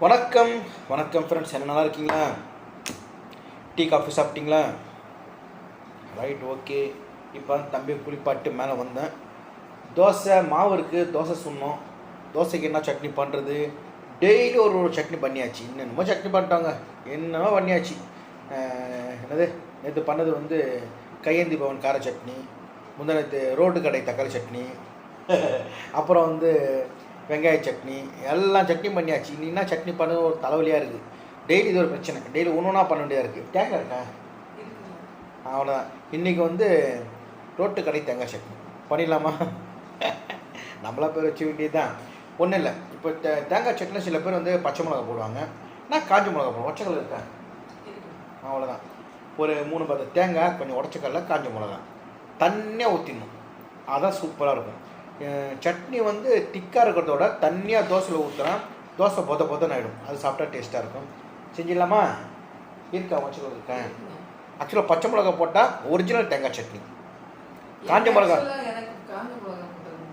வணக்கம். வணக்கம் ஃப்ரெண்ட்ஸ் என்ன நல்லா இருக்கீங்களா? டீ காஃபி சாப்பிட்டீங்களா? ரைட் ஓகே இப்போ தம்பி குளிப்பாட்டு மேலே வந்தேன். தோசை மாவு இருக்குது தோசை சுண்ணோம். தோசைக்கு என்ன சட்னி பண்ணுறது டெய்லி ஒரு ஒரு சட்னி பண்ணியாச்சு. என்னென்னமோ சட்னி பண்ணிட்டாங்க. என்னமோ பண்ணியாச்சு. என்னது? நேற்று பண்ணது வந்து கையேந்தி பவன் கார சட்னி. முந்தினத்து ரோட்டு கடை தக்காளி சட்னி. அப்புறம் வந்து வெங்காய சட்னி எல்லாம் சட்னி பண்ணியாச்சு. இனி என்ன சட்னி பண்ண ஒரு தலைவலியாக இருக்குது. டெய்லி இது ஒரு பிரச்சனை. டெய்லி ஒன்று ஒன்றா பண்ண வேண்டியதாக இருக்குது. தேங்காய் இருக்கா? அவ்வளோதான் இன்றைக்கி வந்து ரோட்டு கடை தேங்காய் சட்னி. பண்ணிடலாமா? நம்மளா பேர் வச்சு வேண்டியது தான் ஒன்றும் இல்லை. இப்போ தேங்காய் சட்னியில் சில பேர் வந்து பச்சை மிளகா போடுவாங்க. நான் காஞ்ச மிளகா போடுவேன் ஒச்சை கலர் இருக்கா? அவ்வளோதான் ஒரு மூணு பத்து தேங்காய் கொஞ்சம் உடச்ச கடல காஞ்ச மிளகா. தண்ணியாக ஊற்றிடணும் அதான் சூப்பராக இருக்கும். சட்னி வந்து திக்காக இருக்கிறத விட தண்ணியாக தோசையில் ஊற்றுறேன் தோசை பொத பொதன்னு ஆகிடும் அது சாப்பிட்டா டேஸ்ட்டாக இருக்கும். செஞ்சிடலாமா? இருக்கா வச்சுக்கோ இருக்கேன் ஆக்சுவலாக பச்சை மிளகா போட்டால் ஒரிஜினல் தேங்காய் சட்னி. காஞ்ச மிளகா.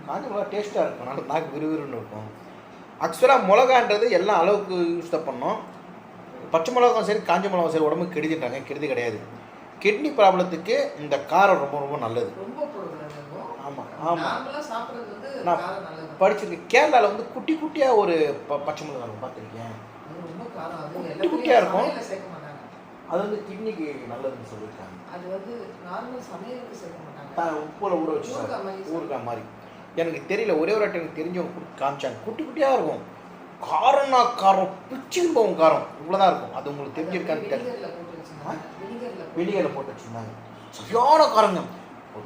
காஞ்ச மிளகா டேஸ்ட்டாக இருக்கும். நல்லா நாக்கு விறுவிறுன்னு இருக்கும். ஆக்சுவலாக மிளகான்றது எல்லாம் அளவுக்கு யூஸ் தான் பண்ணோம். பச்சை மிளகாவும் சரி காஞ்ச மிளகாவும் சரி உடம்புக்கு கெடுதின்றாங்க. கெடுதி கிடையாது. கிட்னி ப்ராப்ளத்துக்கு இந்த காரம் ரொம்ப ரொம்ப நல்லது. ஆமாம் ஆமாம் நான். படிச்சிருக்கேன் கேரளாவில் வந்து குட்டி குட்டியாக ஒரு ப பச்சை மிளகா இருக்கும் பார்த்துருக்கேன் குட்டி எல்லாத்துலயும் குட்டியா இருக்கும். அது வந்து கிட்னிக்கு நல்லதுன்னு சொல்லியிருக்காங்க. அது வந்து நார்மல் சமையலுக்கு சேர்க்க மாட்டாங்க. உப்புல ஊற வச்சு சாப்பிடு. மாதிரி எனக்கு தெரியல ஒரே ஒரு எனக்கு தெரிஞ்சவங்க காமிச்சாங்க. குட்டி குட்டியாக இருக்கும். காரம்னா காரம் பிச்சுன்னு போகும் காரம். இவ்வளோதான் இருக்கும். அது உங்களுக்கு தெரிஞ்சிருக்கான்னு தெரியல வெளியில் போட்டு வச்சுருந்தாங்க. சரியான காரங்க.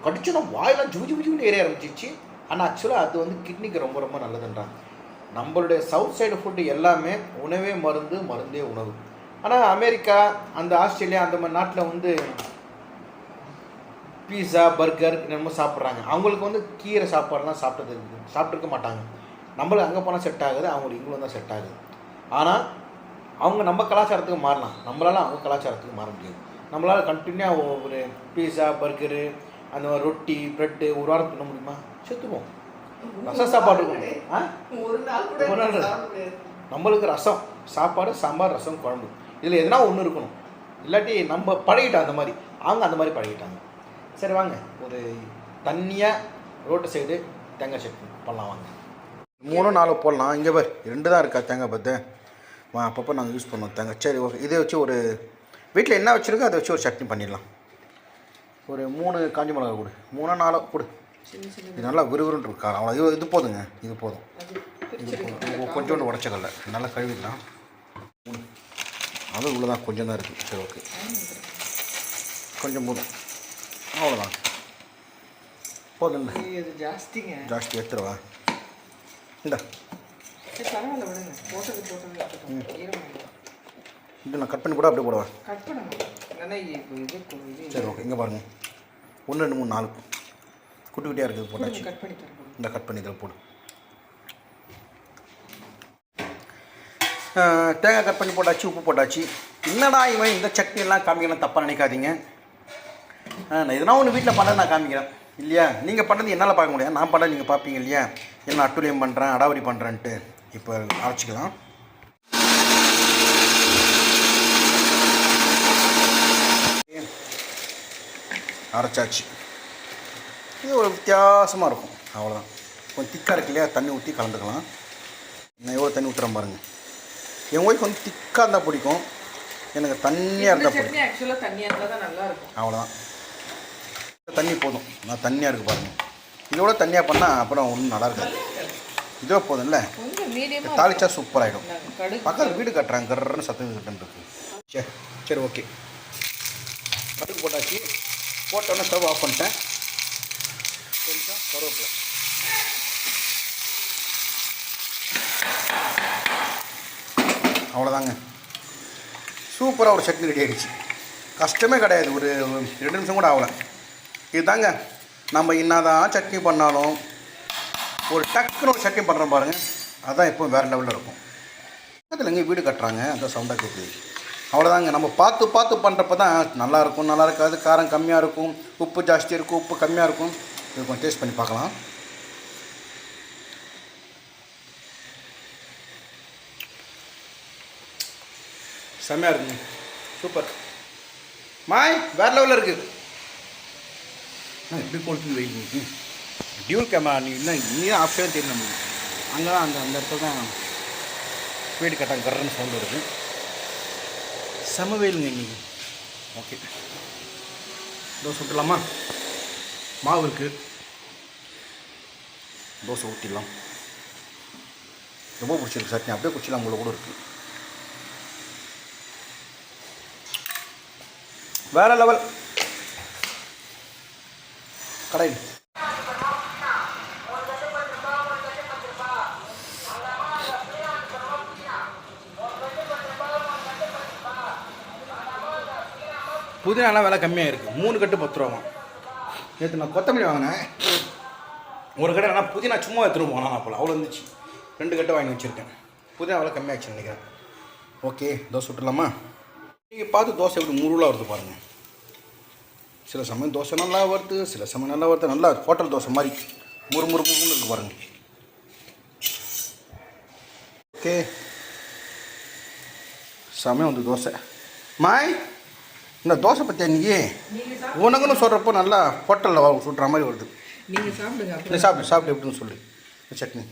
கடிச்சுனா வாயெல்லாம் ஜுபு ஜுபு ஜுபுன்னு ஏறிய ஆரம்பிச்சிச்சு ஆனால் ஆக்சுவலாக அது வந்து கிட்னிக்கு ரொம்ப ரொம்ப நல்லதுன்றாங்க நம்மளுடைய சவுத் சைடு ஃபுட்டு எல்லாமே உணவே மருந்து மருந்தே உணவு. ஆனால் அமெரிக்கா அந்த ஆஸ்திரேலியா அந்த மாதிரி நாட்டில் வந்து பீஸா பர்கர் என்னமோ சாப்பிட்றாங்க. அவங்களுக்கு வந்து கீரை சாப்பாடுலாம் சாப்பிட்டது சாப்பிட்ருக்க மாட்டாங்க. நம்மளுக்கு அங்கே போனால் செட் ஆகுது அவங்களுக்கு இங்கே தான் செட் ஆகுது. ஆனால் அவங்க நம்ம கலாச்சாரத்துக்கு மாறலாம். நம்மளால அவங்க கலாச்சாரத்துக்கு மாற முடியாது. நம்மளால் கண்டினியூவாக ஒரு பீஸா பர்கரு அந்த மாதிரி ரொட்டி ப்ரெட்டு ஒரு வாரம் தின்ன முடியுமா? செத்துவோம் ரசம் சாப்பாடு இருக்கும். ஆ? ஒரு நாள். நம்மளுக்கு ரசம் சாப்பாடு சாம்பார் ரசம் குழம்பு. இதில் எதனா ஒன்று இருக்கணும். இல்லாட்டி நம்ம பழகிட்டோம் அந்த மாதிரி. அவங்க அந்த மாதிரி பழகிட்டாங்க. சரி வாங்க. ஒரு தண்ணியாக ரோட்டு சைடு தேங்காய் சட்னி பண்ணலாம் வாங்க. மூணு நாலு போடலாம். இங்கே பார் ரெண்டு தான் இருக்கா தேங்காய் பத்து? வா அப்பப்போ நாங்கள் யூஸ் பண்ணுவோம் தேங்காய். சரி ஓகே. இதை வச்சு ஒரு வீட்டில் என்ன வச்சுருக்கோ அதை வச்சு ஒரு சட்னி பண்ணிடலாம். ஒரு மூணு காஞ்சி மிளகா கொடு. மூணோ நாலோ கொடு. இது நல்லா விறுவிறுன்னு இருக்கா? அவ்வளோ இது இது போதுங்க. இது போதும். அது இது. போதும். கொஞ்சோண்டு உடச்சக்கல்ல நல்லா கழுவிடலாம். அதுவும் இவ்வளோ தான் கொஞ்சம் தான் இருக்குது சரி ஓகே. கொஞ்சம் போதும். அவ்வளோதான் போதும் ஜாஸ்திங்க. ஜாஸ்தி எடுத்துருவா. இந்த. இது நான் கட் பண்ணி கூட அப்படியே போடுவா? சரி ஓகே இங்கே பாருங்கள் ஒன்று ரெண்டு மூணு நாலு. குட்டி குட்டியாக இருக்குது போட்டாச்சு கட் பண்ணி தரேன். இந்த கட் பண்ணி இதில் போடு. தேங்காய் கட் பண்ணி போட்டாச்சு உப்பு போட்டாச்சு. என்னடா இவன் இந்த சட்னி எல்லாம் காமிக்கலாம் தப்பாக நினைக்காதீங்க. நான் எதனா ஒன்று வீட்டில் பண்ண நான் காமிக்கிறேன். இல்லையா? நீங்கள் பண்ணது என்னால் பார்க்க முடியாது. நான் பண்ண நீங்கள் பார்ப்பீங்க இல்லையா? என்ன அட்டுழியம் பண்ணுறேன் அடாவடி பண்ணுறேன்ட்டு இப்போ அரைச்சிக்கலாம். அரைச்சாச்சு. இது ஒரு வித்தியாசமாக இருக்கும். அவ்வளோதான் கொஞ்சம் திக்காக இருக்கு இல்லையா? தண்ணி ஊற்றி கலந்துக்கலாம். நான் எவ்வளோ தண்ணி ஊற்றுறேன் பாருங்கள் என் ஒய்ஃப் வந்து திக்காக இருந்தால் பிடிக்கும். எனக்கு தண்ணியாக இருந்தால் பிடிக்கும். ஆக்சுவலாக தண்ணியாக இருந்தால் தான் நல்லா இருக்கும். அவ்வளோதான் தண்ணி போதும். நான் தண்ணியாக இருக்குது பாருங்கள் இதோட தண்ணியாக பண்ணால் அப்புறம் ஒன்றும் நல்லா இருக்காது. இதோ போதும்ல. தாளிச்சா சூப்பராகிடும் பக்கத்தில் வீடு கட்டுறாங்க. கர்றன்னு சத்தம் கிட்டன்னு இருக்கு. சரி சரி ஓகே கடுகு போட்டாச்சு. போட்டோன்னே ஸ்டவ் ஆஃப் பண்ணிட்டேன். கொஞ்சம் கருவேப்பிலை. அவ்வளோதாங்க சூப்பராக ஒரு சட்னி ரெடி ஆகிடுச்சு கஷ்டமே கிடையாது. ஒரு ரெண்டு நிமிஷம் கூட ஆகலை. இதுதாங்க. நம்ம என்னதான் சட்னி பண்ணாலும் ஒரு டக்குன்னு ஒரு சட்னி பண்ணுறோம் பாருங்கள் அதுதான் எப்போ வேறு லெவலில் இருக்கும். பக்கத்தில் எங்கே வீடு கட்டுறாங்க. அந்த சவுண்டாக கேட்குது அவ்வளோதாங்க நம்ம பார்த்து பார்த்து பண்ணுறப்ப தான் நல்லா இருக்கும் நல்லா இருக்காது. காரம் கம்மியாக இருக்கும் உப்பு ஜாஸ்தி இருக்கும் உப்பு கம்மியாக இருக்கும். இது கொஞ்சம் டேஸ்ட் பண்ணி பார்க்கலாம். செம்மையாக இருக்குங்க. சூப்பர். மாய் வேறு லெவலில் இருக்குது எப்படி கொளுத்து வைங்க. டியூல் கேமரா நீ இன்னும் இன்னும் ஆப்ஷனே தெரியும் நம்மளுக்கு அங்கே தான் அந்த அந்த இடத்துல தான் ஸ்பீடு கட்டாங்க கரன்னு சவுண்ட் இருக்குது செம வெயிலுங்க இன்றைக்கி ஓகே. தோசை விட்டுலாமா மாவு இருக்குது தோசை ஊற்றிடலாம் ரொம்ப பிடிச்சிருக்கு சட்னி. அப்படியே குச்சிலாம் உங்களை கூட இருக்குது வேறு லெவல். கடை புதினாலாம் விலை கம்மியாக இருக்குது மூணு கட்டு பத்து ரூபாமா நேற்று நான் கொத்தமல்லி வாங்கினேன். ஒரு கடை ஆனால் புதினா சும்மா எடுத்துகிட்டு போனேன் நான் போல அவ்வளோ இருந்துச்சு. ரெண்டு கட்டை வாங்கி வச்சுருக்கேன். புதினா விலை கம்மியாகிடுச்சு நினைக்கிறேன். ஓகே தோசை விட்டுலாமா நீங்கள் பார்த்து தோசை எப்படி முருளாக வருது பாருங்கள் சில சமயம் தோசை நல்லா வருது சில சமயம் நல்லா வருது. நல்லா ஹோட்டல் தோசை மாதிரி. முறு முறு முறுன்னு இருக்கு பாருங்கள் ஓகே. சமயம் வந்து தோசை. மாய்! இந்த தோசை பற்றி அன்றைக்கி உனக்குன்னு சொல்கிறப்போ நல்லா ஹோட்டலில் சுடுற மாதிரி வருது. நீங்க சாப்பிடுங்க அப்புறம் சாப்பிடு சாப்பிடு எப்படின்னு சொல்லு. இந்த சட்னி.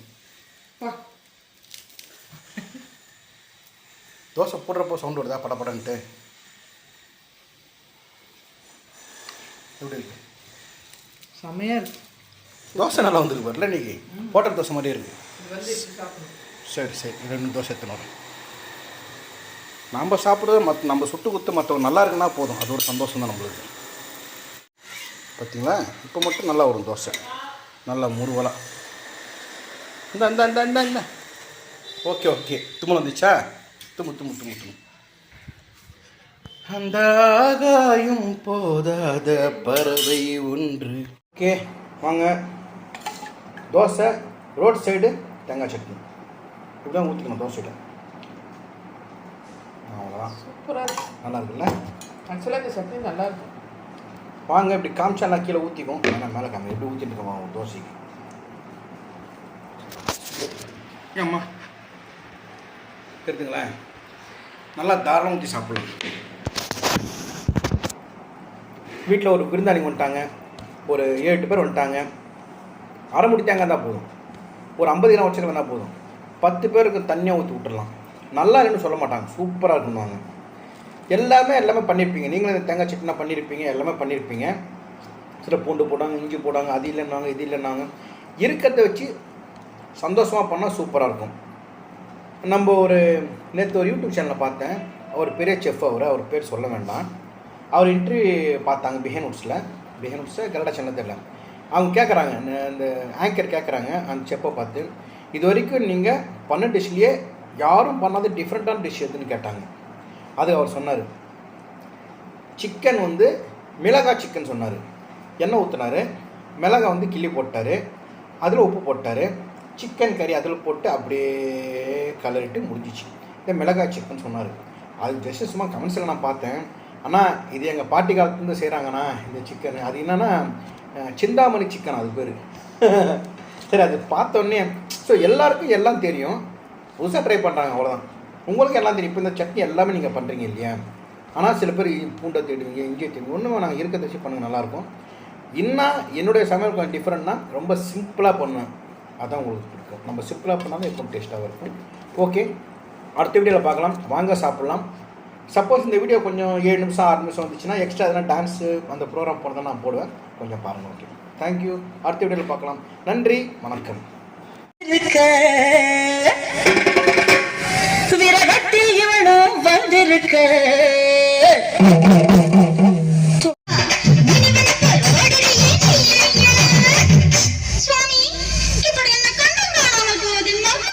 தோசை போடுறப்போ சவுண்ட் வருதா? படப்படன்ட்டு எப்படி இருக்கு? இருக்கு. தோசை நல்லா வந்துருக்கு பாருல இன்னைக்கு. ஹோட்டல் தோசை மாதிரியே இருக்கு. இது வந்து இப்படி சாப்பிடணும்? சரி சரி. ரெண்டு தோசை எடுத்துன்னு நம்ம சாப்பிட்றது மத் நம்ம சுட்டு குத்து மற்றவங்க நல்லா இருக்குன்னா போதும். அது ஒரு சந்தோஷம் தான் நம்மளுக்கு. பார்த்தீங்களா இப்போ மட்டும் நல்லா வரும் தோசை. நல்லா முருவலாக இந்த இந்த இந்த இந்த இந்த. Okay okay. தும்மல் வந்துச்சா? தும்மு தும்மு தும்மு தும்மு அந்த ஆகாயம் போதாத பறவை ஒன்று. ஓகே வாங்க. தோசை ரோட் சைடு தேங்காய் சட்னி. இப்படி தான் ஊற்றிக்கணும் தோசையில். அவ்வளோதான் சூப்பரா இருக்கு. நல்லா இருக்குல்ல? ஆக்சுவலாக இந்த சட்னி நல்லா இருக்கும் வாங்க இப்படி காமிச்சா கீழே ஊற்றிக்கும் வேணா மேலே காமி. எப்படி ஊற்றிட்டு இருக்கோம்? தோசைக்கு. ஏம்மா தெரியுதுங்களா நல்லா தாராளம் ஊற்றி சாப்பிடலாம். வீட்டில் ஒரு விருந்தாளிங்க வந்துட்டாங்க. ஒரு ஏழு எட்டு பேர் வந்துட்டாங்க. அரை முடி தேங்காய் தான் போதும். ஒரு ஐம்பது கிராம் வச்சுக்க வந்தால் போதும். பத்து பேருக்கு தண்ணியாக ஊற்றி விட்டுறலாம். நல்லா இல்லைன்னு சொல்ல மாட்டாங்க. சூப்பராக இருக்குன்னுவாங்க எல்லாமே எல்லாமே பண்ணியிருப்பீங்க நீங்களும் இந்த தேங்காய் சட்னா பண்ணியிருப்பீங்க எல்லாமே பண்ணியிருப்பீங்க சில பூண்டு போட்டாங்க இஞ்சி போட்டாங்க அது இல்லைன்னாங்க இது இல்லைன்னாங்க. இருக்கிறத வச்சு சந்தோஷமாக பண்ணால் சூப்பராக இருக்கும். நம்ம ஒரு நேற்று ஒரு யூடியூப் சேனலில் பார்த்தேன். அவர் பெரிய செஃப் அவர். அவர் பேர் சொல்ல வேண்டாம். அவர் இன்டர்வியூ பார்த்தாங்க பிஹேனூட்ஸில் பிஹேனூட்ஸில் பிஹேன் சேனல் தெரியல. அவங்க கேட்குறாங்க இந்த ஆங்கர் கேட்குறாங்க அந்த செஃப்பை பார்த்து இது வரைக்கும் நீங்கள் பண்ண டிஷ்லேயே யாரும் பண்ணாத டிஃப்ரெண்ட்டான டிஷ் எதுன்னு கேட்டாங்க. அது அவர் சொன்னார். சிக்கன் வந்து மிளகாய் சிக்கன் சொன்னார். எண்ணெய் ஊற்றினார் மிளகாய் வந்து கிள்ளி போட்டார். அதில் உப்பு போட்டார். சிக்கன் கறி அதில் போட்டு அப்படியே கலரிட்டு முடிஞ்சிச்சு. இந்த மிளகாய் சிக்கன் சொன்னார். அது ஜஸ்ட் சும்மா கமெண்ட்ஸில் நான் பார்த்தேன். ஆனால் இது எங்கள் பாட்டி காலத்துலேருந்து செய்கிறாங்கண்ணா இந்த சிக்கன் அது என்னென்னா சிந்தாமணி சிக்கன் அது பேர். சரி அது பார்த்தோன்னே ஸோ எல்லாருக்கும் எல்லாம் தெரியும். புதுசாக ட்ரை பண்ணுறாங்க அவ்வளோதான் உங்களுக்கு எல்லாம் தெரியும். இப்போ இந்த சட்னி எல்லாமே நீங்கள் பண்ணுறீங்க இல்லையா? ஆனால் சில பேர் பூண்டை தேடுவீங்க இஞ்சியை தேடுவீங்க. ஒன்றுமே நாங்கள் இருக்கிறத வச்சு பண்ணுங்க நல்லாயிருக்கும். இன்னும் என்னுடைய சமையல் கொஞ்சம் டிஃப்ரெண்ட்னா ரொம்ப சிம்பிளாக பண்ணுவேன் அதான் உங்களுக்கு பிடிக்கும். நம்ம சிம்பிளாக பண்ணாலும் எப்பவும் டேஸ்ட்டாக இருக்கும். ஓகே அடுத்த வீடியோவில் பார்க்கலாம். வாங்க சாப்பிட்லாம். சப்போஸ் இந்த வீடியோ கொஞ்சம் ஏழு நிமிஷம் ஆறு நிமிஷம் வந்துச்சுன்னா எக்ஸ்ட்ரா எதனா டான்ஸு அந்த ப்ரோக்ராம் போனதை நான் போடுவேன். கொஞ்சம் பாருங்கள் ஓகே தேங்க்யூ அடுத்த வீடியோவில் பார்க்கலாம். நன்றி வணக்கம். வந்திருக்க